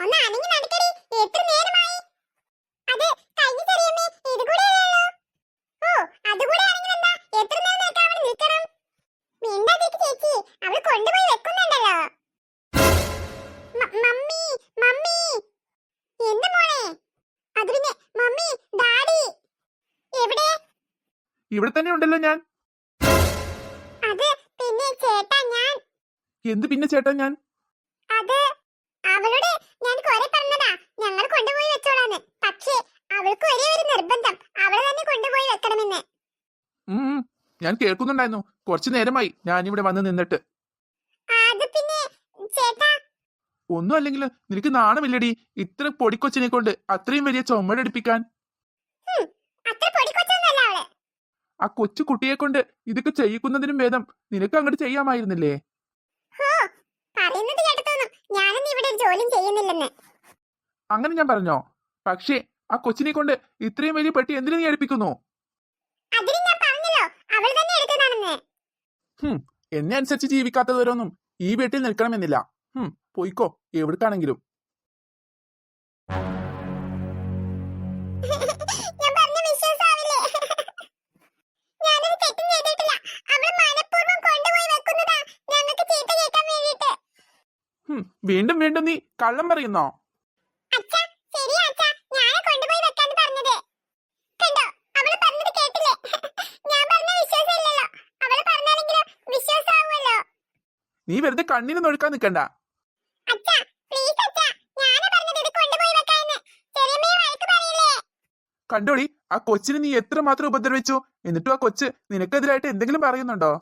ഒന്ന് അനങ്ങി നടക്കടി. എത്ര നേരമായി? അത് കഴിഞ്ഞ ചെറിയമ്മേ ഇത് കൂടെ ഓ അതുകൂടെ ആണെങ്കിൽ എന്താ? എത്ര നേരം നിൽക്കാൻ അവിടെ നിൽക്കണം? മിണ്ടാതിരിക്ക് ചേച്ചി. അവൾ കൊണ്ടുപോയി വെക്കുന്നുണ്ടല്ലോ. മ- മമ്മി മമ്മി. എന്ത് മോളെ? അത് പിന്നെ മമ്മി ഡാഡി. എവിടെ? ഇവിടെ തന്നെ ഉണ്ടല്ലോ ഞാൻ. അത് പിന്നെ ചേട്ടാ ഞാൻ. എന്ത് പിന്നെ ചേട്ടാ ഞാൻ അത് അവളോട് ഞാൻ കുറെ പറഞ്ഞതാ ഞങ്ങൾ കൊണ്ടുപോയി വെച്ചോളാന്ന് പക്ഷേ അവൾക്ക് ഒരേ ഒരു നിർബന്ധം. അവളെ തന്നെ കൊണ്ടുപോയി വെക്കണമെന്ന്. ഞാൻ കേൾക്കുന്നുണ്ടായിരുന്നു. കുറച്ചു നേരമായി ഞാൻ ഇവിടെ വന്ന് നിന്നിട്ട്. അത് പിന്നെ ചേട്ടാ. ഒന്നും അല്ലെങ്കിൽ നിനക്ക് നാണമില്ലടി. ഇത്ര പൊടിക്കൊച്ചിനെ കൊണ്ട് അത്രയും വലിയ ചുമടടിപ്പിക്കാൻ ആ കൊച്ചു കുട്ടിയെ കൊണ്ട് ഇതൊക്കെ ചെയ്യിക്കുന്നതിനും ഭേദം നിനക്ക് അങ്ങോട്ട് ചെയ്യാമായിരുന്നില്ലേ? അങ്ങനെ ഞാൻ പറഞ്ഞോ? പക്ഷേ ആ കൊച്ചിനെ കൊണ്ട് ഇത്രയും വലിയ പെട്ടി എന്തിനു നീ അടുപ്പിക്കുന്നു? എന്നെ അനുസരിച്ച് ജീവിക്കാത്തവരൊന്നും ഈ വീട്ടിൽ നിൽക്കണമെന്നില്ല. ഹും പോയിക്കോ എവിടേക്കാണെങ്കിലും. വീണ്ടും വീണ്ടും നീ കള്ളം പറയുന്നോ അച്ഛാ ശരിയാ അച്ഛാ ഞാനാ കൊണ്ടുപോയി വെക്കാന്ന് പറഞ്ഞത് കണ്ടോ അവൾ പറഞ്ഞത് കേട്ടില്ലേ ഞാൻ പറഞ്ഞ വിശ്വാസമില്ലല്ലോ അവൾ പറഞ്ഞാലെങ്കിലും വിശ്വാസാവുമല്ലോ നീ വെറുതെ കണ്ണിന് നൊഴുക്കാൻ നിൽക്കണ്ട കണ്ടോളി ആ കൊച്ചിന് നീ എത്ര മാത്രം ഉപദ്രവിച്ചു? എന്നിട്ടും ആ കൊച്ച് നിനക്കെതിരായിട്ട് എന്തെങ്കിലും പറയുന്നുണ്ടോ?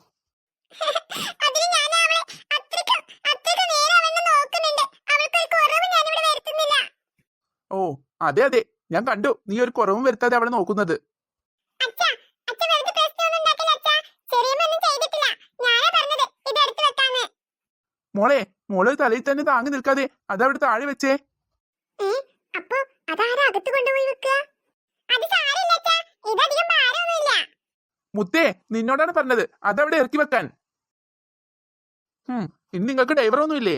ഓ അതെ അതെ. ഞാൻ കണ്ടു. നീ ഒരു കുറവും വരുത്താതെ അവളെ നോക്കുന്നത് അച്ഛാ അച്ഛ വെറുതെ പ്രശ്നമൊന്നും ഉണ്ടാക്കില്ല അച്ഛാ ചെറിയമ്മൊന്നും ചെയ്തിട്ടില്ല ഞാനാ പറഞ്ഞത് ഇത് എടുത്തു വെക്കാന്ന് മോളെ മോളെ തലയിൽ തന്നെ താങ്ങി നിൽക്കാതെ അതവിടെ താഴെ വെച്ചേ. ഏ അപ്പൊ അതാരാ അകത്ത് കൊണ്ടുപോയി വെക്കുക? അത് സാരമില്ല അച്ഛാ. ഇതധികം ഭാരമൊന്നുമില്ല. മുത്തേ നിന്നോടാണ് പറഞ്ഞത്. അതവിടെ ഇറക്കി വെക്കാൻ. ഹും ഇനി നിങ്ങൾക്ക് ഡ്രൈവറൊന്നും ഇല്ലേ?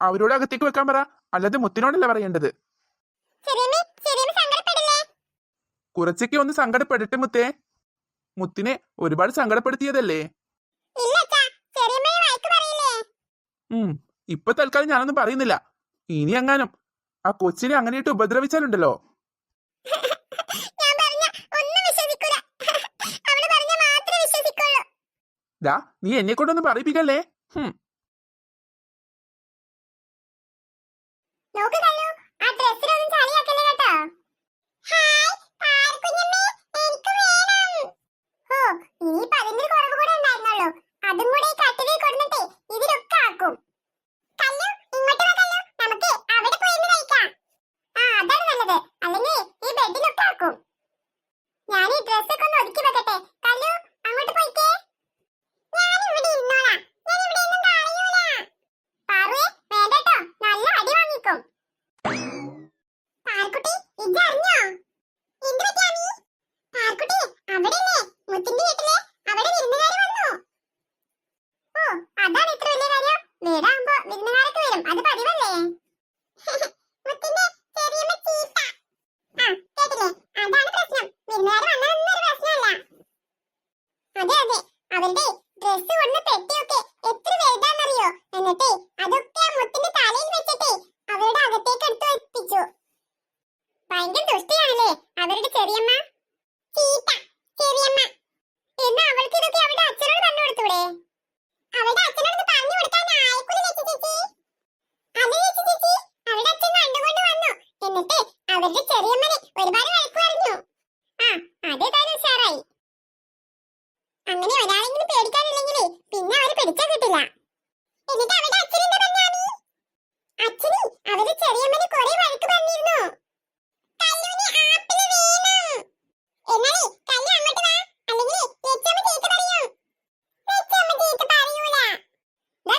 അവരോട് അകത്തേക്ക് വെക്കാൻ പറ. അല്ലാതെ മുത്തിനോടല്ല പറയേണ്ടത്? ചെറിയമ്മ ചെറിയമ്മ സങ്കടപ്പെടില്ലേ? കുറച്ചൊക്കെ ഒന്ന് സങ്കടപ്പെടട്ടെ മുത്തേ. മുത്തിനെ ഒരുപാട് സങ്കടപ്പെടുത്തിയതല്ലേ ഇല്ല അച്ഛാ ചെറിയമ്മയെ വഴക്ക് പറയില്ലേ ഉം. ഇപ്പൊ തൽക്കാലം ഞാനൊന്നും പറയുന്നില്ല. ഇനി എങ്ങാനും. ആ കൊച്ചിനെ അങ്ങനെയിട്ട് ഉപദ്രവിച്ചാലുണ്ടല്ലോ. ദാ നീ എന്നെ കൊണ്ടൊന്നും പറയിപ്പിക്കല്ലേ? ഹും. നോക്ക് വീടാകുമ്പോ അങ്ങനെ ഒരാളെങ്കിലും പേടിക്കാനില്ലെങ്കിലേ പിന്നെ അവർ പിടിച്ചാ കിട്ടില്ല. എന്നിട്ട് അവരുടെ അച്ഛൻ എന്താ പറഞ്ഞാമി അച്ഛനി അവർ ചെറിയമ്മനെ കുറെ വഴക്ക് പറഞ്ഞിരുന്നു? കല്ലുവിന് ആപ്പിൾ വേണം. എന്നാലേ കല്ലു അങ്ങോട്ട് വാ. അല്ലെങ്കിൽ ചേച്ചമ്മ ചീത്ത പറയും? ചേച്ചമ്മ ചീത്ത പറയൂല. ദാ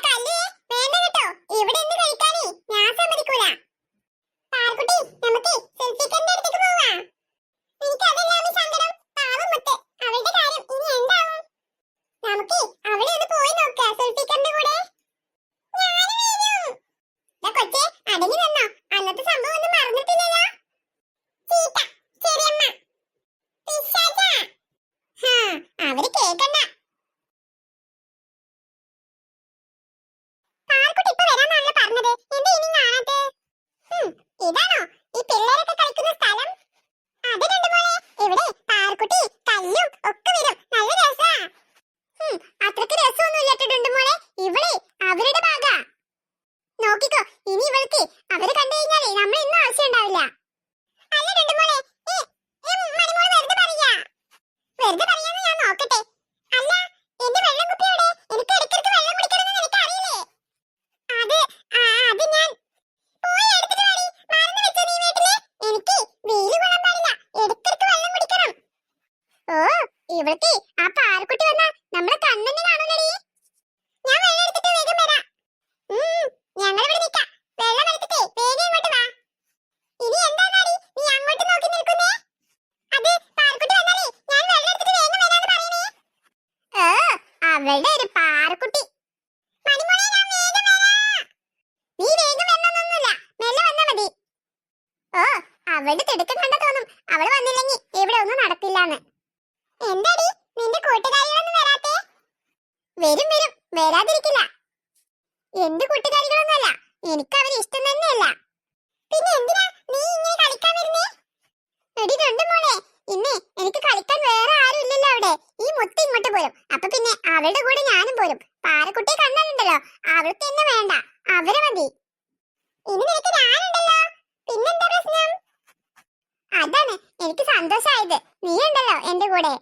അവളുടെ ഒരു പാറക്കുട്ടി. നീ വേഗം വരണമെന്നൊന്നുമില്ല. മെല്ലെ വന്നാ മതി. ഓ അവളുടെ തിടുക്കം കണ്ട തോന്നും. അവൾ വന്നില്ലെങ്കിൽ ഇവിടെ ഒന്നും നടക്കില്ലാന്ന്. എന്താടി? നിന്റെ കൂട്ടുകാരികളൊന്നും വരാത്തെ? വരും വരും. വരാതിരിക്കില്ല. എന്റെ കൂട്ടുകാരികളൊന്നുമല്ല. എനിക്ക് അവരെ ഇഷ്ടം തന്നെയല്ല. പിന്നെ എന്തിനാ നീ ഇങ്ങനെ കളിക്കാൻ വരുന്നേ? എടി രണ്ടു മോളെ ഇന്നെ എനിക്ക് കളിക്കാൻ വേറെ ആരും ഇല്ലല്ലോ അവിടെ. ഈ മുത്ത് ഇങ്ങോട്ട് പോരും. അപ്പൊ പിന്നെ അവളുടെ കൂടെ ഞാനും പോരും. പാറക്കുട്ടിയെ കണ്ടാലുണ്ടല്ലോ. അവൾക്ക് എന്നെ വേണ്ട. അവരെ മതി. നിനക്ക് പിന്നെന്താ പ്രശ്നം? അതാണ്. എനിക്ക് സന്തോഷമായത് നീ ഉണ്ടല്ലോ എന്റെ കൂടെ.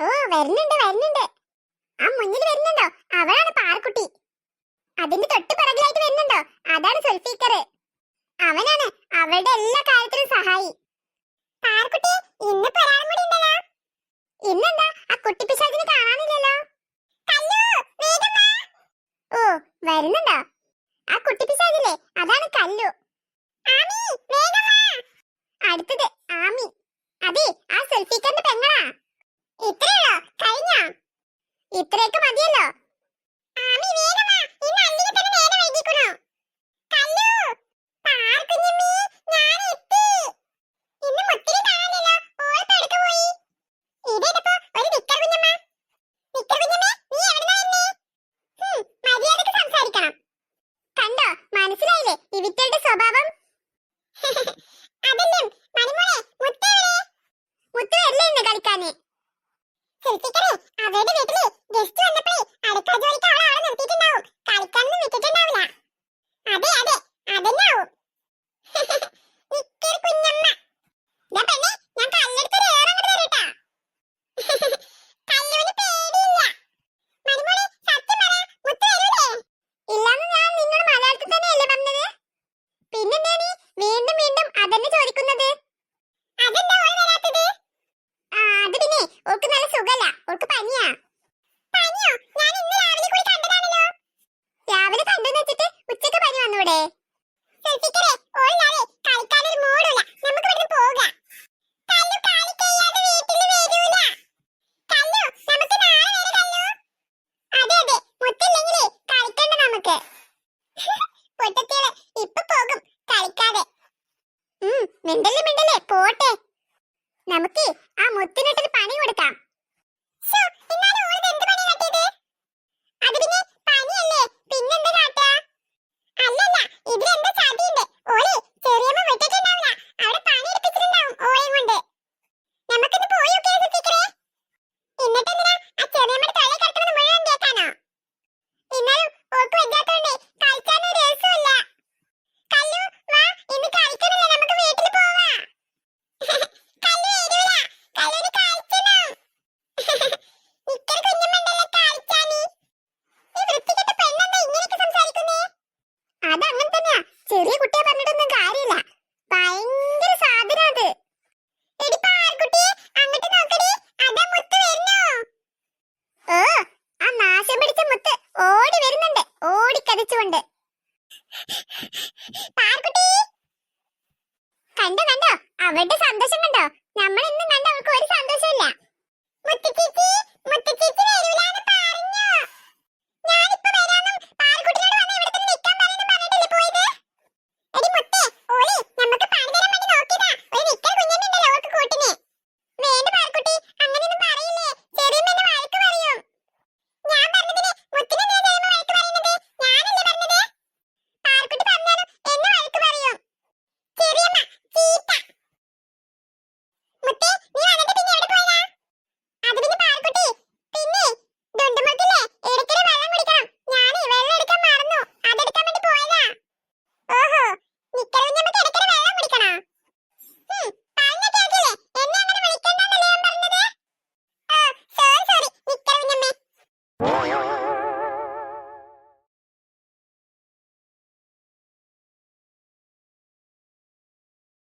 ഓ വരുന്നുണ്ട് വരുന്നുണ്ട്. ആ മുന്നിൽ വരുന്നുണ്ടോ? അവളാണ് പാറക്കുട്ടി. അതിന്റെ തൊട്ട് പിറകിലായിട്ട് വരുന്നുണ്ടോ? അതാണ് സുൽഫീക്കർ അവനാണ് അവളുടെ എല്ലാ കാര്യത്തിലും സഹായി. பார்க்குட்டி என்ன ചേച്ചിക്കണേ അവരുടെ വീട്ടിൽ ഗസ്റ്റ് വന്നപ്പോഴേ അടുക്കള ജോലിക്ക് അവൾ ആളെ നിർത്തിയിട്ടുണ്ടാവും. കളിക്കാനൊന്നും വിട്ടിട്ടുണ്ടാവില്ല. അതെ അതെ അതന്നെ ആവും അവിടെ മിണ്ടല്ലേ മിണ്ടല്ലേ പോട്ടെ. നമുക്ക് ആ മുത്തിനിട്ടൊരു പണി കൊടുക്കാം. കണ്ടോ കണ്ടോ? അവരുടെ സന്തോഷം കണ്ടോ? നമ്മൾ ഇന്നും കണ്ട അവൾക്ക് ഒരു